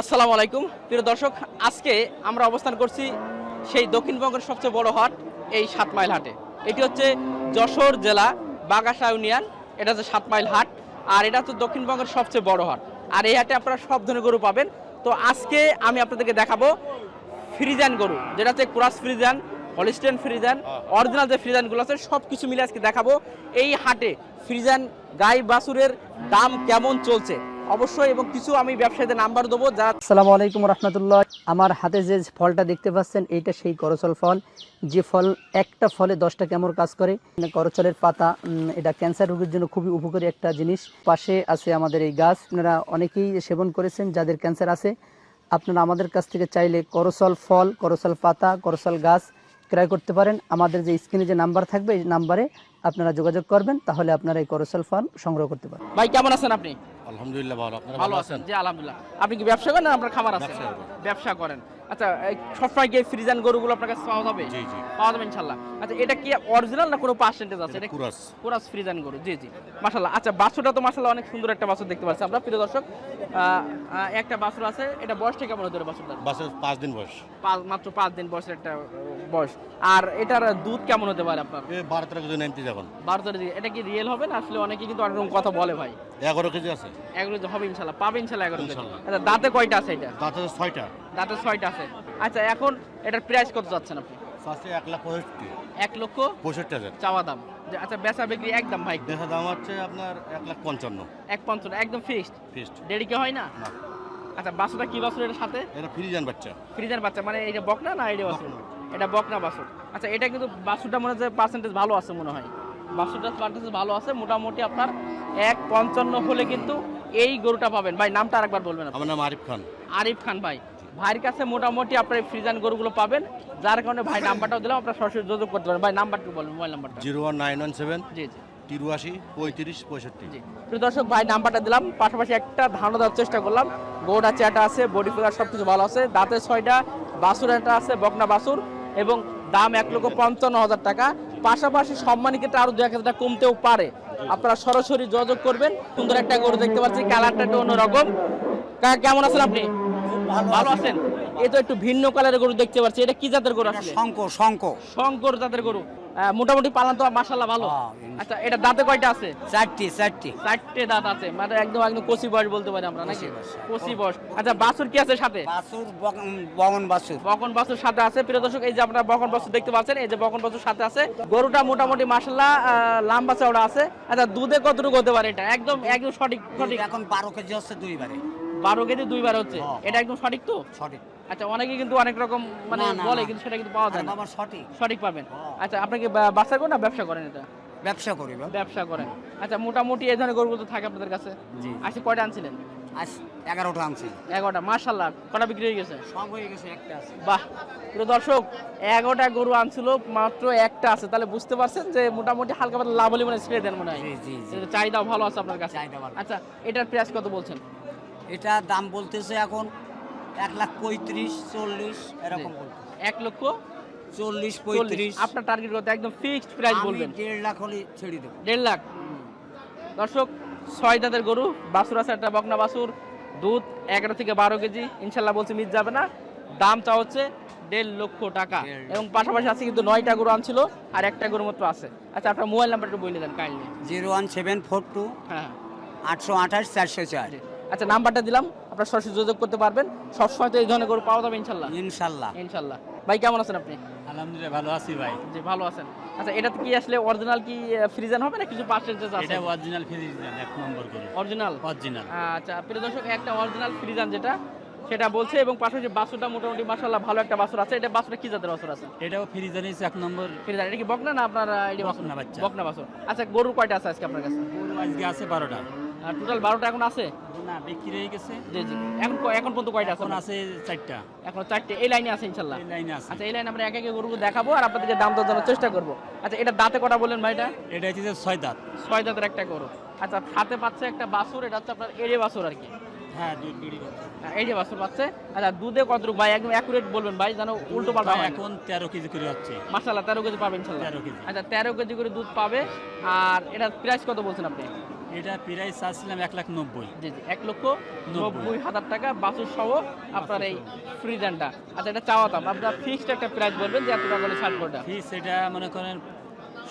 আসসালামু আলাইকুম। প্রিয় দর্শক, আজকে আমরা অবস্থান করছি সেই দক্ষিণবঙ্গের সবচেয়ে বড় হাট, এই সাত মাইল হাটে। এটি হচ্ছে যশোর জেলা বাগাসা ইউনিয়ন। এটা হচ্ছে সাত মাইল হাট আর এটা হচ্ছে দক্ষিণবঙ্গের সবচেয়ে বড় হাট। আর এই হাটে আপনারা সব ধরনের গরু পাবেন। তো আজকে আমি আপনাদেরকে দেখাবো ফ্রিজান গরু, যেটা হচ্ছে ক্রাস ফ্রিজান, হলিস্টেন ফ্রিজান, অরিজিনাল যে ফ্রিজানগুলো আছে সব কিছু মিলে আজকে দেখাবো। এই হাটে ফ্রিজান, গাই বাছুরের দাম কেমন চলছে? অবশ্যই এবং কিছু আমি ব্যবসায়ীদের নাম্বার দেবো যারা আসসালামু আলাইকুম রহমতুল্লাহ। আমার হাতে যে ফলটা দেখতে পাচ্ছেন, এইটা সেই করচল ফল। যে ফল, একটা ফলে দশটা কেমন কাজ করে। করচলের পাতা এটা ক্যান্সার রোগের জন্য খুবই উপকারী একটা জিনিস। পাশে আছে আমাদের এই গাছ। আপনারা অনেকেই সেবন করেছেন, যাদের ক্যান্সার আছে। আপনারা আমাদের কাছ থেকে চাইলে করচল ফল, করচল পাতা, করচল গাছ ক্রয় করতে পারেন। আমাদের যে স্ক্রিনে যে নাম্বার থাকবে, এই নাম্বারে আপনারা যোগাযোগ করবেন তাহলে আপনারা এই করোসেল ফান্ড সংগ্রহ করতে পারেন ভাই কেমন আছেন আপনি? আলহামদুলিল্লাহ ভালো। আপনারা ভালো আছেন? জি আলহামদুলিল্লাহ। আপনি কি ব্যবসা করেন না আপনার খামার আছে? ব্যবসা করেন। আচ্ছা সবসময় কি ফ্রিজান গরুগুলো আপনার কাছে পাওয়া যাবে? জি জি। পাওয়া যাবে ইনশাল্লাহ। আচ্ছা এটা কি অরিজিনাল না কোনো পার্সেন্টেজ আছে? এটা কুরাস। কোরাস ফ্রিজান গরু? জি জি। মাশাল্লাহ আচ্ছা বাছুরটা তো মাশাল্লাহ অনেক সুন্দর একটা বাছুর দেখতে পাচ্ছি আমরা। প্রিয় দর্শক একটা বাছুর আছে। এটা বয়সটা কেমন হতে পারে বাছুরটার? বাসের পাঁচ দিন বয়স। পাঁচ মাত্র পাঁচ দিন বয়সের একটা বয়স। আর এটার দুধ কেমন হতে পারে আপনার? বারো তেরো কেজি যখন বারো তেরো দিন এটা কি রিয়েল হবে না আসলে অনেকে কিন্তু অনেক কথা বলে ভাই? এগারো কেজি আছে। এগুলো যে হবে ইনশাল্লাহ। পাবে ইনশাল্লাহ এগারো কেজি। আচ্ছা দাঁতে কয়টা আছে এটা? ছয়টা। দাঁতে ছয়টা আছে। আচ্ছা এখন এটার প্রাইস কত যাচ্ছেন আপনি? ফার্স্টে এক লাখ পঁয়ষট্টি। এক লক্ষ পঁয়ষট্টি হাজার। চাওয়া দাম। যে আচ্ছা বেচা বিক্রি একদম ভাই দেখা দাম হচ্ছে আপনার এক লাখ পঞ্চান্ন। এক পঞ্চান্ন একদম ফিক্সড ফিস্ট দেরি কি হয় না? আচ্ছা বাসুটা কি বাসুর এর সাথে? এটা ফ্রিজান বাচ্চা। ফ্রিজের বাচ্চা মানে এটা বকনা না এটা বাসুর এটা বকনা বাসুর আচ্ছা এটা কিন্তু বাসুরটা মনে হচ্ছে পার্সেন্টেজ ভালো আছে মনে হয়। বাসুরটা পার্সেন্টেজ ভালো আছে মোটামুটি আপনার এক পঞ্চান্ন হলে কিন্তু এই গরুটা পাবেন। ভাই নামটা আরেকবার বলবেন। আমার নাম আরিফ খান। আরিফ খান ভাই। ভাইয়ের কাছে মোটামুটি আপনার এই ফ্রিজান গরুগুলো পাবেন। যার কারণে ভাই নাম্বারটাও দিলাম আপনার সরাসরি যোগাযোগ করতে পারেন। ভাই নাম্বারটা বলেন মোবাইল নাম্বারটা। Zero one nine one seven জি জি। তিরুয়াশি পঁয়ত্রিশ পঁয়ষট্টি। জি। প্রিয় দর্শক ভাই নাম্বারটা দিলাম। পাশাপাশি একটা ধারণা দেওয়ার চেষ্টা করলাম। গোড়া চেয়াটা আছে বডি ফিগার সব কিছু ভালো আছে। দাঁতের ছয়টা বাসুর একটা আছে বকনা বাসুর। এবং দাম এক লক্ষ পঞ্চান্ন হাজার টাকা। পাশাপাশি সম্মানী ক্ষেত্রে আরও দু এক হাজার কমতেও পারে। আপনারা সরাসরি যোগাযোগ করবেন। সুন্দর একটা গরু দেখতে পাচ্ছি কালারটা একটু অন্যরকম। কেমন আছেন আপনি? ভালো আছেন? এই তো একটু ভিন্ন কালারের গরু দেখতে পাচ্ছি। এটা কি জাতের গরু আসলে? শঙ্কর শঙ্কর। শঙ্কর জাতের গরু। মোটামুটি পালন তো মাসাল্লাহ ভালো। হ্যাঁ, আচ্ছা এটা দাঁতে কয়টা আছে? চারটি চারটি। চারটে দাঁত আছে। মানে একদম একদম কচি বয়স বলতে পারি আমরা নাকি? কচি বয়স। আচ্ছা বাছুর কি আছে সাথে? বাসুর বগন বাসুর বাছুর সাথে আছে। প্রিয় দর্শক এই যে আপনারা বাছুর দেখতে পাচ্ছেন এই যে বকন বাছুর সাথে আছে। গরুটা মোটামুটি মাসাল্লাহ লম্বা চওড়া আছে। আচ্ছা দুধে কতটুকু হতে পারে এটা? একদম একদম সঠিক সঠিক। এখন বারো কেজি হচ্ছে দুইবারে। বারো কেজি দুইবার হচ্ছে? হ্যাঁ। এটা একদম সঠিক তো? সঠিক। আচ্ছা অনেকে কিন্তু অনেক রকম মানে বলে কিন্তু সেটা কিন্তু পাওয়া যায় না। বাবা সঠিক। সঠিক পাবেন। হ্যাঁ। আচ্ছা আপনি কি বা- বাচ্চা করেন না ব্যবসা করেন এটা? ব্যবসা করি ব্যবসা করেন। আচ্ছা মোটামুটি এই ধরনের গরুগুলো তো থাকে আপনাদের কাছে? জি। আজকে কয়টা আনছিলেন? আজ এগারোটা আনছি। এগারোটা মার্শাল্লাহ কটা বিক্রি হয়ে গেছে? সব হয়ে গেছে একটা আছে। বাহ! প্রিয় দর্শক এগারোটা গরু আনছিল মাত্র একটা আছে। তাহলে বুঝতে পারছেন যে মোটামুটি হালকা পাতলা লাভ হলে মানে দেন মনে হয়। চাহিদাও ভালো আছে আপনার কাছে। আচ্ছা এটার প্রাইস কত বলছেন? এটা দাম বলতেছে এখন এক লাখ পঁয়ত্রিশ চল্লিশ এরকম। এক লক্ষ চল্লিশ পঁয়ত্রিশ। আপনার টার্গেট কত? একদম ফিক্সড প্রাইস বলবেন। দেড় লাখ হলে ছেড়ে দেবো। দেড় লাখ। দর্শক ছয় দাঁতের গরু বাছুর আছে একটা বকনা বাছুর দুধ এগারো থেকে বারো কেজি। ইনশাল্লাহ বলছে মিস যাবে না। দাম চা হচ্ছে দেড় লক্ষ টাকা। এবং পাশাপাশি আছে কিন্তু নয়টা গরু আনছিল আর একটা গরু মাত্র আছে। আচ্ছা আপনার মোবাইল নাম্বারটা বলে দেন kindly. Zero one seven four two হ্যাঁ। আটশো আঠাশ চারশো চার। আচ্ছা নাম্বারটা দিলাম। আপনার সরাসরি যোগাযোগ করতে পারবেন। সবসময় তো এই ধরনের গরু পাওয়া যাবে ইনশাল্লাহ। ইনশাল্লাহ। ইনশাল্লাহ। ভাই কেমন আছেন আপনি? আলহামদুলিল্লাহ ভালো আছি ভাই। জি ভালো আছেন। আচ্ছা এটা কি আসলে অরিজিনাল কি ফ্রিজান হবে না কিছু পার্সেন্টেজ আছে? এটা অরিজিনাল ফ্রিজান এক নম্বর করে অরিজিনাল অরিজিনাল আচ্ছা প্রিয় দর্শক একটা অরিজিনাল ফ্রিজান যেটা সেটা বলছে এবং পাশাপাশি বাসুটা মোটামুটি মাসাল্লাহ ভালো একটা বাসুর আছে। এটা বাসুটা কি জাতের বাসুর আছে? এটাও ফ্রিজানই এক নম্বর। ফ্রিজান এটা কি বকনা না আপনার এটা বাছুর? বকনা বাচ্চা। বকনা বাসুর আচ্ছা গরু কয়টা আছে আজকে আপনার কাছে? গরু আজকে আছে টোটাল বারোটা এখন আছে? না বিক্রি হয়ে গেছে। জি জি। এখন এখন পর্যন্ত কয়টা আছে? এখন আছে চারটা। এখন চারটে। এই লাইনে আছে ইনশাল্লাহ? এই লাইনে আছে। আচ্ছা এই লাইন আমরা এক একে গরুকে দেখাবো আর আপনাদেরকে দাম দর জানার চেষ্টা করব। আচ্ছা এটা দাঁতে কটা বললেন ভাই এটা এটা হচ্ছে ছয় দাঁত। ছয় দাঁতের একটা গরু। আচ্ছা হাতে পাচ্ছে একটা বাসুর এটা হচ্ছে আপনার এড়ে বাসুর আর কি? হ্যাঁ। হ্যাঁ, এই যে বাসুর পাচ্ছে। আচ্ছা দুধে কতটুকু ভাই একদম অ্যাকুরেট বলবেন ভাই যেন উল্টো পাল্টা এখন তেরো কেজি করে হচ্ছে। মাসাল্লাহ তেরো কেজি পাবেন তেরো কেজি। আচ্ছা তেরো কেজি করে দুধ পাবে। আর এটা প্রাইস কত বলছেন আপনি? এটা প্রাইস চাচ্ছিলাম এক লাখ নব্বই। জি জি এক লক্ষ নব্বই। হাজার টাকা বাছুর সহ আপনার এই ফ্রিজানটা আচ্ছা এটা চাওয়া দাম আপনার ফিক্সড একটা প্রাইস বলবেন যে এত টাকা হলে ছাড় কোটা ফিস এটা মনে করেন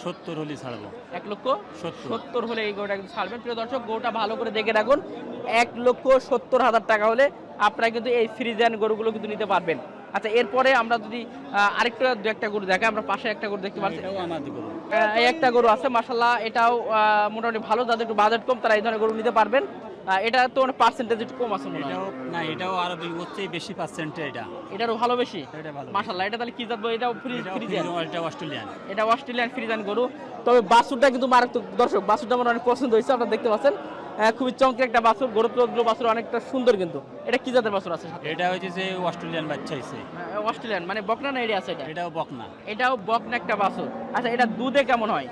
সত্তর হলে ছাড়বো। এক লক্ষ সত্তর। হলে এই গরুটা কিন্তু ছাড়বেন। প্রিয় দর্শক গরুটা ভালো করে দেখে রাখুন এক লক্ষ সত্তর হাজার টাকা হলে আপনারা কিন্তু এই ফ্রিজান গরুগুলো কিন্তু নিতে পারবেন। আচ্ছা এরপরে আমরা যদি আরেকটা দু একটা গরু দেখাই আমরা পাশে একটা গরু দেখতে পাচ্ছি। একটা গরু আছে মাসাল্লাহ এটাও আহ, মোটামুটি ভালো যাদের একটু বাজেট কম তারা এই ধরনের গরু নিতে পারবেন। এটা তো পার্সেন্টেজ একটু কম আছে মনে হয়। না এটাও আরও বেশি হচ্ছে বেশি পার্সেন্টে এটা। এটারও ভালো বেশি? এটা ভালো মাসাল্লাহ এটা তাহলে কি জাতবো? এটাও ফ্রি ফ্রিজিয়ান এটা অস্ট্রেলিয়ান। এটা অস্ট্রেলিয়ান গরু। তবে বাছুরটা কিন্তু মারাত্মক দর্শক বাছুরটা আমার অনেক পছন্দ হয়েছে আপনারা দেখতে পাচ্ছেন। খুবই চমকের একটা বাছুর গরু বাছুর অনেকটা সুন্দর কিন্তু। এটা কি জাতের বাছুর আছে এটা হচ্ছে যে অস্ট্রেলিয়ান বাচ্চা হয়েছে। অস্ট্রেলিয়ান মানে বকনা না এরিয়া আছে এটা? এটাও বকনা। এটাও বকনা একটা বাছুর। আচ্ছা এটা দুধে কেমন হয়?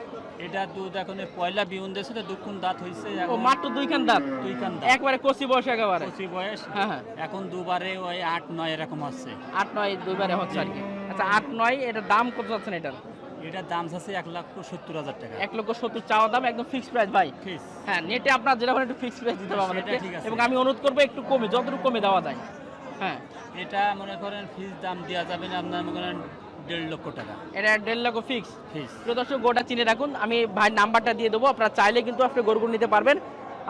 এটা দুধ এখন পয়লা বিউন দেশে দুক্ষণ দাঁত হয়েছে ও মাত্র দুইখান দাঁত? দুইখান দাঁত। একবারে কচি বয়স একেবারে। পঁচিশ বয়স। হ্যাঁ হ্যাঁ। এখন দুবারে ওই আট নয় এরকম হচ্ছে আট নয় দুইবারে হচ্ছে আর কি। আচ্ছা আট নয় এটা দাম কত যাচ্ছেন এটার? এটার দাম আছে এক লাখ সত্তর হাজার টাকা। এক লক্ষ সত্তর চাওয়া দাম একদম ফিক্সড প্রাইস ভাই। হ্যাঁ নেটে আপনার যেটা একটু ফিক্সড প্রাইস দিতে হবে আমাদেরকে। এবং আমি অনুরোধ করব একটু কমে যতটুকু কমে দেওয়া যায়। হ্যাঁ। এটা মনে করেন ফিস দাম দেওয়া যাবে না আপনার মনে করেন দেড় লক্ষ টাকা। এটা দেড় লক্ষ ফিক্স প্রিয় দর্শক গোটা চিনে রাখুন। আমি ভাইয়ের নাম্বারটা দিয়ে দেবো। আপনারা চাইলে কিন্তু আপনি গরুগুলো নিতে পারবেন।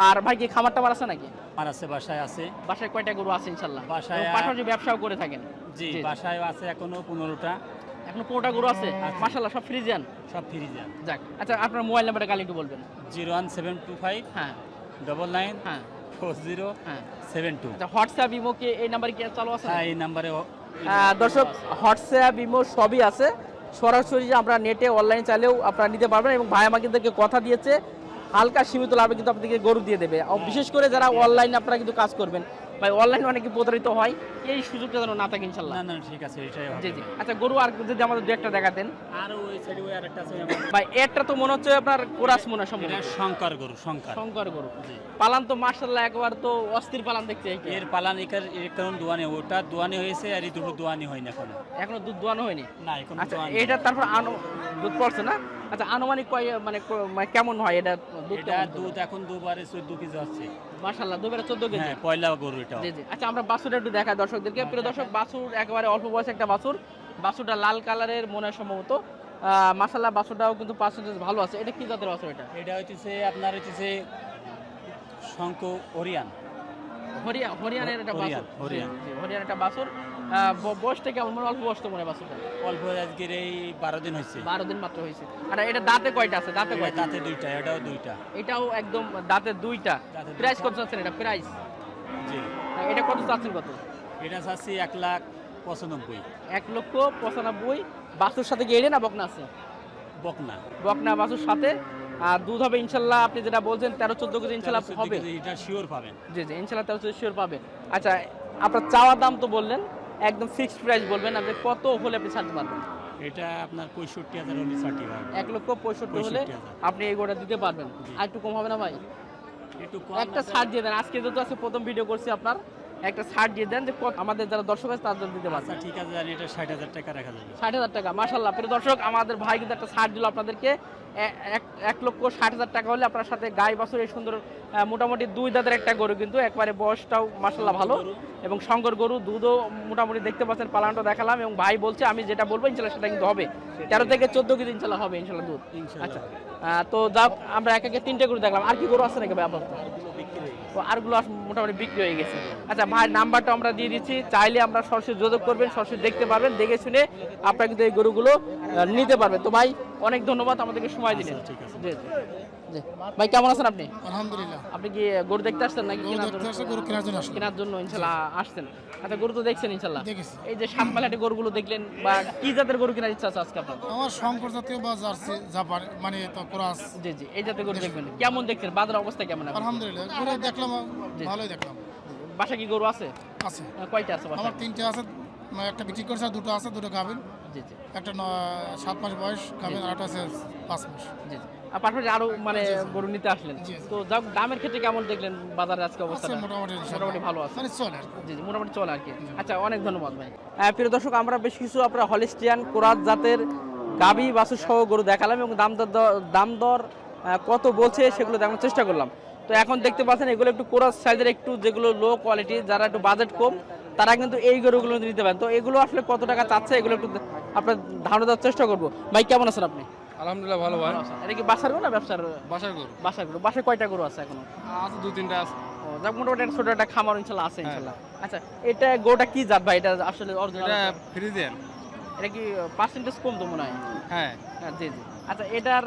আর ভাই কি খামার টামার আছে নাকি? আমার আছে বাসায় আছে। বাসায় কয়টা গরু আছে ইনশাল্লাহ? বাসায় পাশাপাশি ব্যবসাও করে থাকেন। জি। বাসায় আছে এখনও পনেরোটা। এখনও পনেরোটা গরু আছে। মাসাল্লাহ সব ফ্রিজিয়ান? সব ফ্রিজে যাক আচ্ছা আপনার মোবাইল নাম্বারটা কালি একটু বলবেন। Zero one seven two five হ্যাঁ। ডবল নাইন হ্যাঁ। ফোর জিরো হ্যাঁ। Seven two. আচ্ছা হোয়াটসঅ্যাপ ইমো কি এই নাম্বারে কি চালু আছে হ্যাঁ এই নাম্বারে দর্শক, হোয়াটসঅ্যাপ, ইমো সবই আছে। সরাসরি আমরা নেটে অনলাইন চাইলেও আপনারা নিতে পারবেন এবং ভাই কিন্তু কথা দিয়েছে, হালকা সীমিত লাভে কিন্তু আপনাদেরকে গরু দিয়ে দেবে। বিশেষ করে যারা অনলাইনে আপনারা কিন্তু কাজ করবেন। ভাই অনলাইনে অনেকে প্রতারিত হয় এই সুযোগটা যেন না থাকে ইনশাল্লাহ। না না ঠিক আছে এটাই জি জি। আচ্ছা গরু আর যদি আমাদের দু একটা দেখাতেন আর ওই সাইডে ওই আরেকটা আছে ভাই এটা তো মনে হচ্ছে আপনার কোরাস মনে হয় এটা শঙ্কর গরু শঙ্কর। শঙ্কর গরু। জি। পালান তো মার্শাল্লাহ একবার তো অস্থির পালান দেখতে এই এর পালান এর এর কারণ দোয়ানি ওটা দোয়ানি হয়েছে আর এই দুটো দোয়ানি হয়নি এখনও। এখনও দুধ দোয়ানো হয়নি? না এখন আচ্ছা এটা তারপর আনু দুধ পড়ছে না? আচ্ছা আনুমানিক কয় মানে মানে কেমন হয় এটা এটা দুধ এখন দুবারে চোদ্দ কেজি হচ্ছে মার্শাল্লাহ দুবেলা চোদ্দ কেজি? হ্যাঁ পয়লা গরু এটা। জি জি। আচ্ছা আমরা বাছুরটা একটু দেখাই দর্শকদেরকে। প্রিয় দর্শক বাছুর একেবারে অল্প বয়সে একটা বাছুর। বাছুরটা লাল কালারের মনে হয় সম্ভবত। মাসাল্লাহ বাছুরটাও কিন্তু পার্সেন্টেজ ভালো আছে। এটা কি জাতের বাছুর এটা? এটা হচ্ছে আপনার হচ্ছে শঙ্কু হরিয়ান। হরিয়া হরিয়ানের একটা বাছুর। হরিয়ান, হরিয়ান। একটা বাছুর। বয়সটা কেমন? মানে অল্প বয়স তো মনে হয় অল্প আজকের এই বারো দিন হয়েছে। বারো দিন মাত্র হয়েছে। আর এটা দাঁতে কয়টা আছে? দাঁতে কয়টা? দাঁতে দুইটা এটাও দুইটা। এটাও একদম দাঁতে দুইটা। প্রাইস কত চাচ্ছেন এটা? প্রাইস জি। এটা কত চাচ্ছেন কত? এটা চাচ্ছি এক লাখ পঁচানব্বই। এক লক্ষ পঁচানব্বই। বাছুর সাথে গিয়ে না বকনা আছে? বকনা। বকনা বাছুর সাথে। আর দুধ হবে ইনশাল্লাহ আপনি যেটা বলছেন তেরো চোদ্দ কেজি ইনশাল্লাহ হবে। এটা শিওর পাবেন। জি জি ইনশাল্লাহ তেরো চোদ্দ শিওর পাবে। আচ্ছা আপনার চাওয়া দাম তো বললেন। একদম ফিক্সড প্রাইস বলবেন আপনি কত হলে আপনি ছাড়তে পারবেন? এটা আপনার পঁয়ষট্টি হাজার হলে ছাড়তে হবে এক লক্ষ পঁয়ষট্টি হলে আপনি এই গোটা দিতে পারবেন। আর একটু কম হবে না ভাই? একটু কম একটা ছাড় দিয়ে দেন। আজকে যেহেতু আছে প্রথম ভিডিও করছি আপনার। একটা ছাড় দিয়ে দেন যে আমাদের যারা দর্শক আছে তাদের দিতে আচ্ছা পারবেন ঠিক আছে জানি এটা ষাট হাজার টাকা রাখা যাবে। ষাট হাজার টাকা মাসাল্লাহ প্রিয় দর্শক আমাদের ভাই কিন্তু একটা ছাড় দিল আপনাদেরকে। এক এক লক্ষ ষাট হাজার টাকা হলে আপনার সাথে গাই বাছুর এই সুন্দর মোটামুটি দুই দাঁতের একটা গরু কিন্তু একবারে বয়সটাও মাসাল্লাহ ভালো। এবং শঙ্কর গরু দুধও মোটামুটি দেখতে পাচ্ছেন পালানটা দেখালাম। এবং ভাই বলছে আমি যেটা বলব ইনশাল্লাহ সেটা কিন্তু হবে। তেরো থেকে চোদ্দ কেজি ইনশাল্লাহ হবে ইনশাল্লাহ দুধ। আচ্ছা। তো যাক আমরা এক একে তিনটে গরু দেখলাম। আর কি গরু আছে নাকি ভাই আরগুলো মোটামুটি বিক্রি হয়ে গেছে। আচ্ছা ভাইয়ের নাম্বারটা আমরা দিয়ে দিচ্ছি। চাইলে আমরা সরাসরি যোগাযোগ করবেন সরাসরি দেখতে পারবেন দেখে শুনে আপনারা কিন্তু এই গরুগুলো নিতে পারবেন। তো ভাই অনেক ধন্যবাদ আমাদেরকে সময় দিলেন। ঠিক আছে। জি জি জি। ভাই কেমন আছেন আপনি? আলহামদুলিল্লাহ। আপনি কি গরু দেখতে আসছেন নাকি কেনার জন্য? গরু কেনার জন্য আসলে কেনার জন্য ইনশাল্লাহ আসছেন। আচ্ছা গরু তো দেখছেন ইনশাল্লাহ। দেখেছি। এই যে সাত মালাটি গরুগুলো দেখলেন বা কি জাতের গরু কেনার ইচ্ছা আছে আজকে আপনার? আমার শঙ্কর জাতীয় বা জার্সি জাপান মানে তো ক্রাস। জি জি এই জাতের গরু দেখবেন। কেমন দেখছেন? বাজার অবস্থা কেমন? আলহামদুলিল্লাহ গরু দেখলাম জি। ভালোই দেখলাম। বাসা কি গরু আছে? আছে। কয়টা আছে আমার তিনটে আছে মানে একটা বিক্রি করছে দুটো আছে দুটো জি জি। একটা সাত মাস বয়স গাভিন আর একটা আছে পাঁচ মাস। জি জি। আর পাশাপাশি আরও মানে গরু নিতে আসলেন। জি, জি। তো যাক দামের ক্ষেত্রে কেমন দেখলেন বাজারে আজকে আছে মোটামুটি মোটামুটি ভালো আছে। মানে চলে জি জি মোটামুটি চলে আর কি। আচ্ছা অনেক ধন্যবাদ ভাই। প্রিয় দর্শক আমরা বেশ কিছু আপনার হলিস্টিয়ান কোরাত জাতের গাবি বাছুর সহ গরু দেখালাম এবং দাম দর দাম দর কত বলছে সেগুলো দেখানোর চেষ্টা করলাম। তো এখন দেখতে পাচ্ছেন এগুলো একটু কোরাস সাইজের একটু যেগুলো লো কোয়ালিটি যারা একটু বাজেট কম তারা কিন্তু এই গরুগুলো নিতে পারেন। তো এগুলো আসলে কত টাকা চাচ্ছে এগুলো একটু আপনার ধারণা দেওয়ার চেষ্টা করব। ভাই কেমন আছেন আপনি? আলহামদুলিল্লাহ ভালো ভাই। এটা কি বাসার গরু না ব্যবসার বাসার গরু। বাসার গরু। বাসায় কয়টা গরু আছে এখনও? আছে দু তিনটা আছে। যাক মোটামুটি একটা ছোট একটা খামার ইনশাল্লাহ আছে ইনশাল্লাহ। আচ্ছা এটা গরুটা কি জাত ভাই? এটা আসলে অরিজিনাল এটা ফ্রিজেন এটা কি পার্সেন্টেজ কম তো মনে হয়? হ্যাঁ। হ্যাঁ, জি জি। আচ্ছা এটার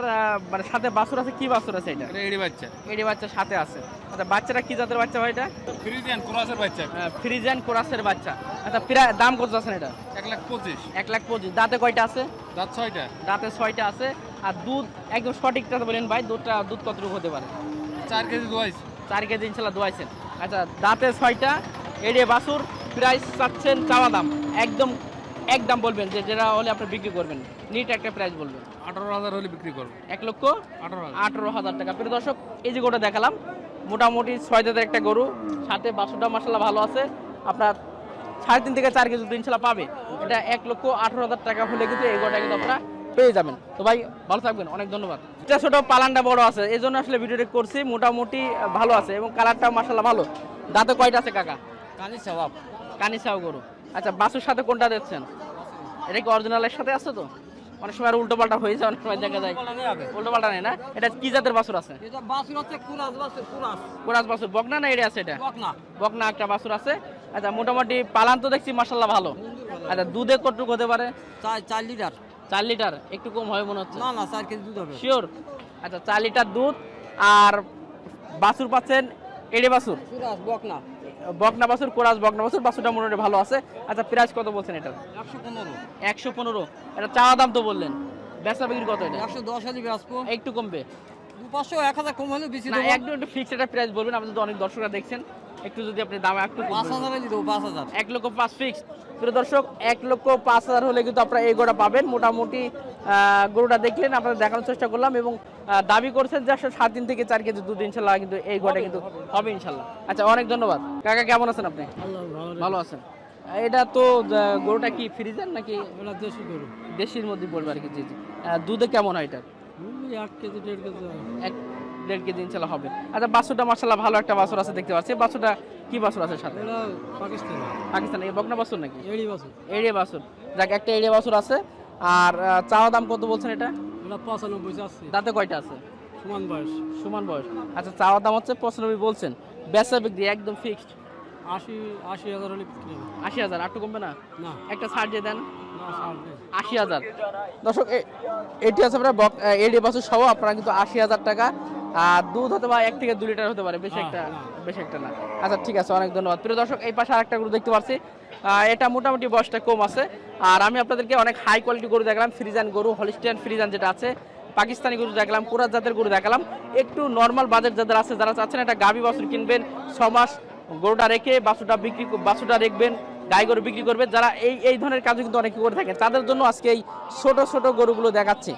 মানে সাথে বাছুর আছে কি বাছুর আছে এটা? এড়ি বাচ্চা। এডি বাচ্চা সাথে আছে। আচ্ছা বাচ্চাটা কি জাতের বাচ্চা ভাই এটা? ফ্রিজেন ক্রসের বাচ্চা। ফ্রিজেন কোরাসের বাচ্চা। আচ্ছা প্রায় দাম কত আছে এটা? এক লাখ পঁচিশ। এক লাখ পঁচিশ। দাঁতে কয়টা আছে? দাঁত ছয়টা। দাঁতে ছয়টা আছে। আর দুধ একদম সঠিকটা বলেন ভাই দুধটা দুধ কতটুকু হতে পারে? চার কেজি দোয়াইছে। চার কেজি ইনশাল্লাহ দোয়াইছেন আচ্ছা দাঁতে ছয়টা এড়ে বাছুর প্রাইস চাচ্ছেন চাওয়া দাম। একদম এক দাম বলবেন যে যেটা হলে আপনি বিক্রি করবেন। নিট একটা প্রাইস বলবেন। আঠারো হাজার হলে বিক্রি করব। এক লক্ষ আঠারো হাজার। আঠারো হাজার টাকা। প্রিয় দর্শক এই যে গোটা দেখালাম মোটামুটি ছয় দাঁতের একটা গরু সাথে বাসুটা মশলা ভালো আছে। আপনার সাড়ে তিন থেকে চার কেজি ইনশাল্লাহ পাবে। এটা এক লক্ষ আঠারো হাজার টাকা হলে কিন্তু এই গোটা কিন্তু আপনারা পেয়ে যাবেন। তো ভাই ভালো থাকবেন অনেক ধন্যবাদ। এটা ছোটো পালানটা বড় আছে এই জন্য আসলে ভিডিওটি করছি মোটামুটি ভালো আছে এবং কালারটাও মাসাল্লাহ ভালো। দাঁতে কয়টা আছে কাকা? কানি স্বভাব। কানি চাও গরু। আচ্ছা বাসুর সাথে কোনটা দেখছেন? এটা কি অরিজিনালের সাথে আছে তো? অনেক সময় আর উল্টো পাল্টা হয়ে যায় অনেক সময় দেখা যায়। উল্টো পাল্টা নেই না? এটা কি জাতের বাসুর আছে? এটা বাসুর হচ্ছে কুরাস বাসুর বকনা না এটা আছে এটা? বকনা। বকনা একটা বাসুর আছে। আচ্ছা মোটামুটি পালান তো দেখছি মাসাল্লাহ ভালো। আচ্ছা দুধে কতটুকু হতে পারে? চার লিটার। চার লিটার? একটু কম হবে মনে হচ্ছে। না না চার কেজি দুধ হবে। শিওর আচ্ছা চার লিটার দুধ। আর বাসুর পাচ্ছেন এড়ে বাসুর? বকনা। বকনা বাসুর কোরাস বকনা বাসুর বাসুরটা মোটামুটি ভালো আছে। আচ্ছা প্রাইস কত বলছেন এটা একশো পনেরো। একশো পনেরো। এটা চাওয়া দাম তো বললেন। বেচা বিক্রি কত এটা? একশো দশ হাজার একটু কমবে। দু পাঁচশো এক হাজার কম হলে বেশি দেবো। একদম একটু ফিক্সড একটা প্রাইস বলবেন। আপনি তো অনেক দর্শকরা দেখছেন একটু যদি আপনি দাম একটু পাঁচ। হাজারে দিয়ে দেবো পাঁচ হাজার। এক লক্ষ পাঁচ ফিক্স প্রিয় দর্শক এক লক্ষ পাঁচ হাজার হলে কিন্তু আপনারা এই গরুটা পাবেন। মোটামুটি গরুটা দেখলেন আপনারা দেখানোর চেষ্টা করলাম এবং দাবি করছেন যে আসলে সাত দিন থেকে চার কেজি দুধ ইনশাল্লাহ কিন্তু এই গরুটা কিন্তু হবে ইনশাল্লাহ। আচ্ছা অনেক ধন্যবাদ। কাকা কেমন আছেন আপনি? ভালো আছেন। এটা তো গরুটা কি ফ্রিজের নাকি? দেশি গরু। দেশির মধ্যে বলব আর কি জি জি। দুধে কেমন হয় এটা? এক কেজি দেড় কেজি এক দেড় কেজি ইনশাল্লাহ হবে। আচ্ছা বাছুরটা মার্শাল্লাহ ভালো একটা বাছুর আছে দেখতে পাচ্ছি। বাছুরটা কি বাছুর আছে সাথে? পাকিস্তান। পাকিস্তান এই বকনা বাছুর নাকি? এড়ি বাসুর এড়িয়ে বাছুর। যাক একটা এড়িয়ে বাছুর আছে। আর চাওয়া দাম কত বলছেন এটা? পঁচানব্বই যাচ্ছে। দাঁতে কয়টা আছে? সমান বয়স। সমান বয়স। আচ্ছা চাওয়া দাম হচ্ছে পঁচানব্বই বলছেন। বেচা বিক্রি একদম ফিক্সড আশি আশি হাজার হলে আশি হাজার আটটু কমবে না? না। একটা ছাড় দিয়ে দেন। আশি হাজার। দর্শক এটি আছে আপনার আহ, এড়িয়ে সহ আপনারা কিন্তু আশি হাজার টাকা আর দুধ হতে পারে এক থেকে দু লিটার হতে পারে বেশি একটা বেশি একটা না। আচ্ছা ঠিক আছে অনেক ধন্যবাদ। প্রিয় দর্শক এই পাশে আরেকটা গরু দেখতে পাচ্ছি। এটা মোটামুটি বয়সটা কম আছে। আর আমি আপনাদেরকে অনেক হাই কোয়ালিটি গরু দেখলাম ফ্রিজান গরু হলিস্টিয়ান ফ্রিজান যেটা আছে পাকিস্তানি গরু দেখলাম কুরাত জাতের গরু দেখালাম। একটু নর্মাল বাজেট যাদের আছে যারা চাচ্ছেন একটা গাভী বাছুর কিনবেন ছ মাস গরুটা রেখে বাছুরটা বিক্রি বাছুরটা রাখবেন গাই গরু বিক্রি করবেন। যারা এই এই ধরনের কাজ কিন্তু অনেকে করে থাকেন। তাদের জন্য আজকে এই ছোট ছোট গরুগুলো দেখাচ্ছি।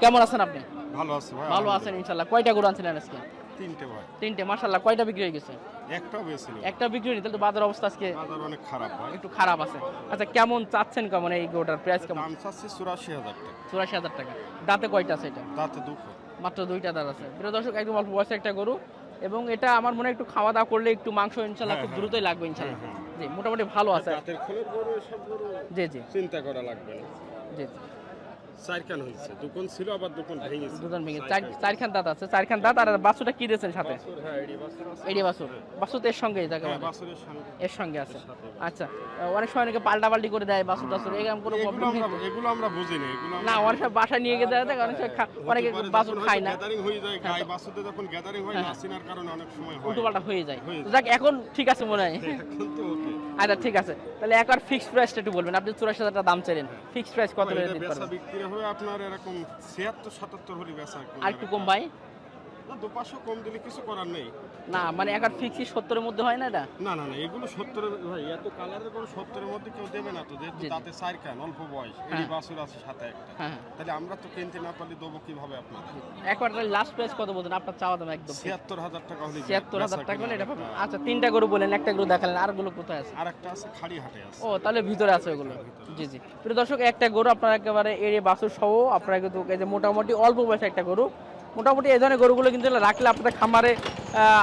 কেমন আছেন আপনি? ভালো আছে ভাই ভালো আছেন ইনশাল্লাহ কয়টা গরু আনছিলেন আজকে? তিনটে ভাই। তিনটে মাশাল্লাহ কয়টা বিক্রি হয়ে গেছে? বেশি নেই। একটা বিক্রি হয়নি তাহলে তো বাজার অবস্থা আজকে বাজার অনেক খারাপ ভাই। একটু খারাপ আছে। আচ্ছা কেমন চাচ্ছেন কেমন এই গরুটার প্রাইস কেমন? দাম চাচ্ছি চুরাশি হাজার টাকা। চুরাশি হাজার টাকা। দাঁতে কয়টা আছে এটা? তাতে দুঃখ মাত্র দুইটা দাঁত আছে। প্রিয় দর্শক একদম অল্প বয়সে একটা গরু। এবং এটা আমার মনে একটু খাওয়া দাওয়া করলে একটু মাংস ইনশাল্লাহ খুব দ্রুতই লাগবে ইনশাল্লাহ জি মোটামুটি ভালো আছে। জি জি। চিন্তা করা লাগবে জি জি। চারখান হয়েছে। দোকান ছিল আবার দোকান ভেঙেছে। দুজন ভেঙে চারখান দাঁত আছে। চারখান দাঁত আর বাছুরটা কি দিয়েছেন সাথে? হ্যাঁ এডি তো এর সঙ্গে যাকে হ্যাঁ, বলে। সঙ্গে। এর সঙ্গে আছে। আচ্ছা অনেক সময় অনেকে পাল্টা পাল্টি করে দেয় বাছুর টাছুর এরকম কোনো প্রবলেম এগুলো আমরা বুঝি না এগুলো না অনেক সময় বাসায় নিয়ে গিয়ে দেয় অনেক সময় অনেকে বাছুর খায় না। গ্যাদারিং হয়ে যায় গাই বাছুরতে যখন গ্যাদারিং হয় না কারণে অনেক সময় হয়। উল্টো পাল্টা হয়ে যায়। যাক এখন ঠিক আছে মনে হয়। এখন তো ওকে। আচ্ছা ঠিক আছে। তাহলে একবার ফিক্সড প্রাইসটা একটু বলবেন। আপনি চুরাশি হাজার টাকা দাম চাইলেন। ফিক্সড প্রাইস কত দিতে পারবেন? হবে আপনার এরকম ছিয়াত্তর সাতাত্তর হলে বেচা আর একটু কম ভাই না দু কম দিলে কিছু করার নেই। না মানে একবার ফিক্সড সত্তরের মধ্যে হয় না এটা? না না না এগুলো সত্তরের ভাই এত কালারের কোনো সত্তরের মধ্যে কেউ দেবে না তো যেহেতু। তাতে চার কান অল্প বয়স হ্যাঁ। বাছুর আছে সাথে একটা। হ্যাঁ। তাহলে আমরা তো কিনতে না পারলে দেবো কীভাবে আপনাদের? একবার লাস্ট প্রাইস কত বলতেন? আপনার চাওয়া দাম একদম ছিয়াত্তর হাজার টাকা হলে ছিয়াত্তর হাজার টাকা হলে এটা আচ্ছা তিনটা গরু বলেন একটা গরু দেখালেন আরগুলো কোথায় আছে? আর একটা আছে হাটে আছে। ও তাহলে ভিতরে আছে ওগুলো। জি জি। প্রিয় দর্শক একটা গরু আপনারা একেবারে এড়িয়ে বাছুর সহ আপনারা কিন্তু এই যে মোটামুটি অল্প বয়সে একটা গরু মোটামুটি এই ধরনের গরুগুলো কিন্তু রাখলে আপনাদের খামারে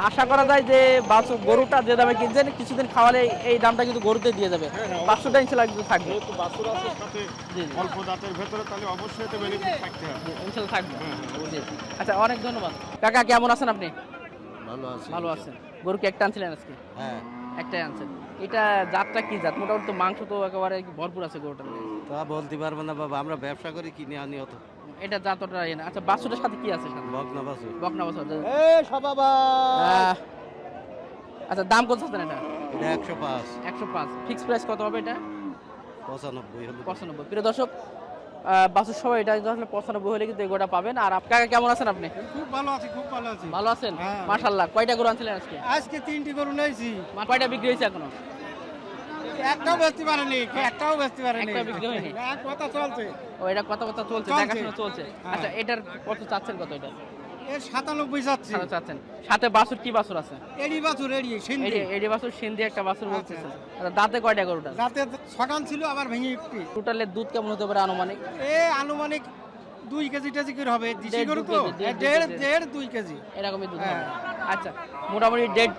আশা করা যায় যে বাছুর গরুটা যে দামে কিনছেন কিছুদিন খাওয়ালে এই দামটা কিন্তু গরুতে দিয়ে যাবে। বাছুরটা ইনশাল্লাহ কিন্তু থাকবে। যেহেতু বাছুর আছে সাথে জি, জি। অল্প দাঁতের ভেতরে তাহলে অবশ্যই এতে বেনিফিট থাকতে হবে। ইনশাল্লাহ থাকবে। হ্যাঁ, হ্যাঁ। আচ্ছা অনেক ধন্যবাদ। কাকা কেমন আছেন আপনি? ভালো আছে। ভালো আছেন। গরু কি একটা আনছিলেন আজকে? হ্যাঁ। একটাই আনছেন। এটা জাতটা কি জাত? মোটামুটি তো মাংস তো একেবারে ভরপুর আছে গরুটার মধ্যে। তা বলতে পারব না বাবা আমরা ব্যবসা করি কিনে আনি অত। এটা জাতটা ইয়ে না। আচ্ছা বাছুরের সাথে কি আছে বকনা বাছুর। সবাবা আহ, আচ্ছা দাম কত আছেন এটা? এটা একশো পাঁচ। একশো পাঁচ। ফিক্স প্রাইস কত হবে এটা? পঁচানব্বই হলো পঁচানব্বই। প্রিয় দর্শক সবাই এটা আসলে পঁচানব্বই হলে কিন্তু এগোটা পাবেন। আর আপনার কেমন আছেন আপনি? খুব ভালো আছি খুব ভালো আছি। ভালো আছেন? হ্যাঁ। মাশাল্লাহ কয়টা গরু আনছিলেন আজকে? আজকে তিনটি গরু নিয়েছি। কয়টা বিক্রি হয়েছে এখনও? একটাও বেচতে পারেনি একটাও বেচতে পারেনি একটা বিক্রি হয়নি? কথা চলছে। ও এটা কথা কথা চলছে। দেখাশোনা চলছে। হ্যাঁ। আচ্ছা এটার কত চাচ্ছেন কত এটা? এর সাতানব্বই যাচ্ছে চাচ্ছেন। সাথে বাছুর কি বাছুর আছে? এড়ি বাছুর এড়ি সিন্ধি। এডি এডি বাছুর সিন্ধি একটা বাছুর বলতেছে। দাঁতে কয়টা গরুটা? রাতে ছটান ছিল আবার ভেঙে একটি। দুধ কেমন হতে পারে আনুমানিক? এ আনুমানিক দুই কেজি টেজি করে হবে। দিশি গরু তো? দেড়, দেড় দুই কেজি। এরকমই দুধ হ্যাঁ। আচ্ছা মোটামুটি দেড়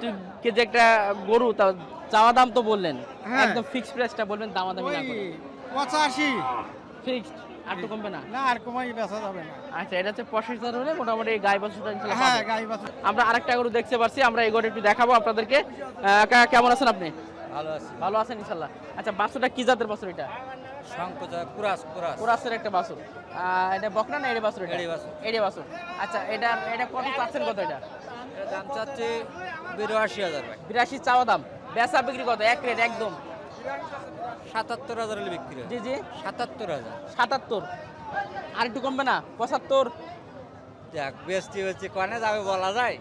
কেজি একটা গরু তা চাওয়া দাম তো বললেন। হ্যাঁ। একদম ফিক্স প্রাইসটা বলবেন দামা দামি না করে। পঁচাশি। ফিক্সড আর তো কমবে না? না আর কমাই বেচা যাবে না। আচ্ছা এটা হচ্ছে পঁচিশ হাজার হলে মোটামুটি এই গাই বাছুরটা ইনশাল্লাহ হ্যাঁ। গাই বাছুর। আমরা আরেকটা গরু দেখতে পাচ্ছি আমরা এই গরু একটু দেখাবো আপনাদেরকে। আহ, কেমন আছেন আপনি? ভালো আছে। ভালো আছেন ইনশাল্লাহ আচ্ছা বাছুরটা কি জাতের বাছুর এটা? সংকোচক পুরাস পুরাস কোরাসের একটা বাছুর। আহ, এটা বকনা না এড়ে বাছুর এটা? এড়ে বাছুর। এড়ে বাছুর। আচ্ছা এটা এটা কত চাচ্ছেন কত এটা? দাম চাচ্ছে বিরাশি হাজার ভাই। বিরাশি চাওয়া দাম। বেচা বিক্রি কত? এক রেট একদম। সাতাত্তর হাজার হলে বিক্রি জি জি। সাতাত্তর হাজার। সাতাত্তর। আর একটু কমবে না? পঁচাত্তর। দেখ বেশি হচ্ছে কনে যাবে বলা যায়।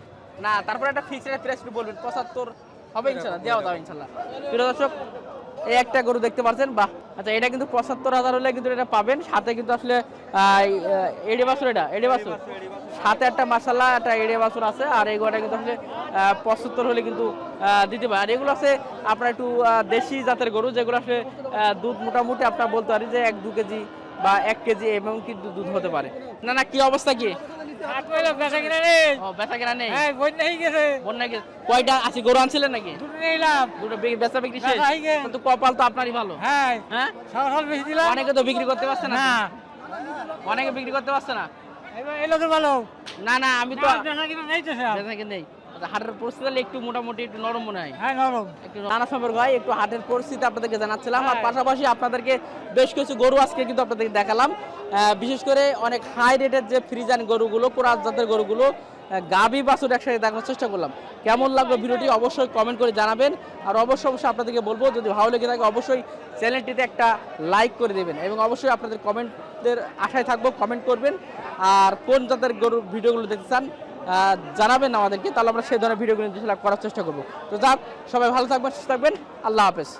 না তারপরে একটা ফিক্সড রেট প্রাইস একটু বলবেন। পঁচাত্তর হবে ইনশাল্লাহ দেওয়া দাও ইনশাল্লাহ। প্রিয় দর্শক এই একটা গরু দেখতে পাচ্ছেন বাহ। আচ্ছা এটা কিন্তু পঁচাত্তর হাজার হলে কিন্তু এটা পাবেন। সাথে কিন্তু আসলে এড়ে বাছুর এটা এড়ে বাছুর। সাথে একটা মাসাল্লাহ একটা এড়ে বাছুর আছে। আর এই গরুটা কিন্তু আসলে পঁচাত্তর হলে কিন্তু দিতে পারে আর এগুলো আছে আপনার একটু দেশি জাতের গরু যেগুলো আসলে দুধ মোটামুটি আপনার বলতে পারি যে এক দু কেজি বা এক কেজি এবং কিন্তু দুধ হতে পারে। না না কি অবস্থা কি? বেচা কিনা নেই। ও বেচা কেনা নেই? হ্যাঁ বন্যা হয়ে গেছে। বন্যা কি কয়টা আছে গরু আনছিলেন নাকি? দুটো নিলাম দুটো বেচা বিক্রি শেষ। কিন্তু কপাল তো আপনারই ভালো। হ্যাঁ। হ্যাঁ? সকাল বেশি দিলাম। অনেকে তো বিক্রি করতে পারছে না। অনেকে বিক্রি করতে পারছে না। এই লোকের ভালো। না না আমি তো বেচা কিনা নেই তো বেচা কিনা নেই। হাটের পরিস্থিতি একটু মোটামুটি একটু নরম মনে হয়। হ্যাঁ নরম। একটু নানা সম্পর্ক হয় একটু হাটের পরিস্থিতি আপনাদেরকে জানাচ্ছিলাম। আর পাশাপাশি আপনাদেরকে বেশ কিছু গরু আজকে কিন্তু আপনাদেরকে দেখালাম। বিশেষ করে অনেক হাই রেটের যে ফ্রিজান গরুগুলো কোরআন জাতের গরুগুলো গাভী বাছুর একসাথে দেখানোর চেষ্টা করলাম। কেমন লাগল ভিডিওটি অবশ্যই কমেন্ট করে জানাবেন। আর অবশ্যই অবশ্যই আপনাদেরকে বলব যদি ভালো লেগে থাকে অবশ্যই চ্যানেলটিতে একটা লাইক করে দেবেন এবং অবশ্যই আপনাদের কমেন্টের আশায় থাকব কমেন্ট করবেন। আর কোন জাতের গরুর ভিডিওগুলো দেখতে চান জানাবেন আমাদেরকে, তাহলে আমরা সেই ধরনের ভিডিওগুলো করার চেষ্টা করব। তো যাক, সবাই ভালো থাকবেন, সুস্থ থাকবেন, আল্লাহ হাফেজ।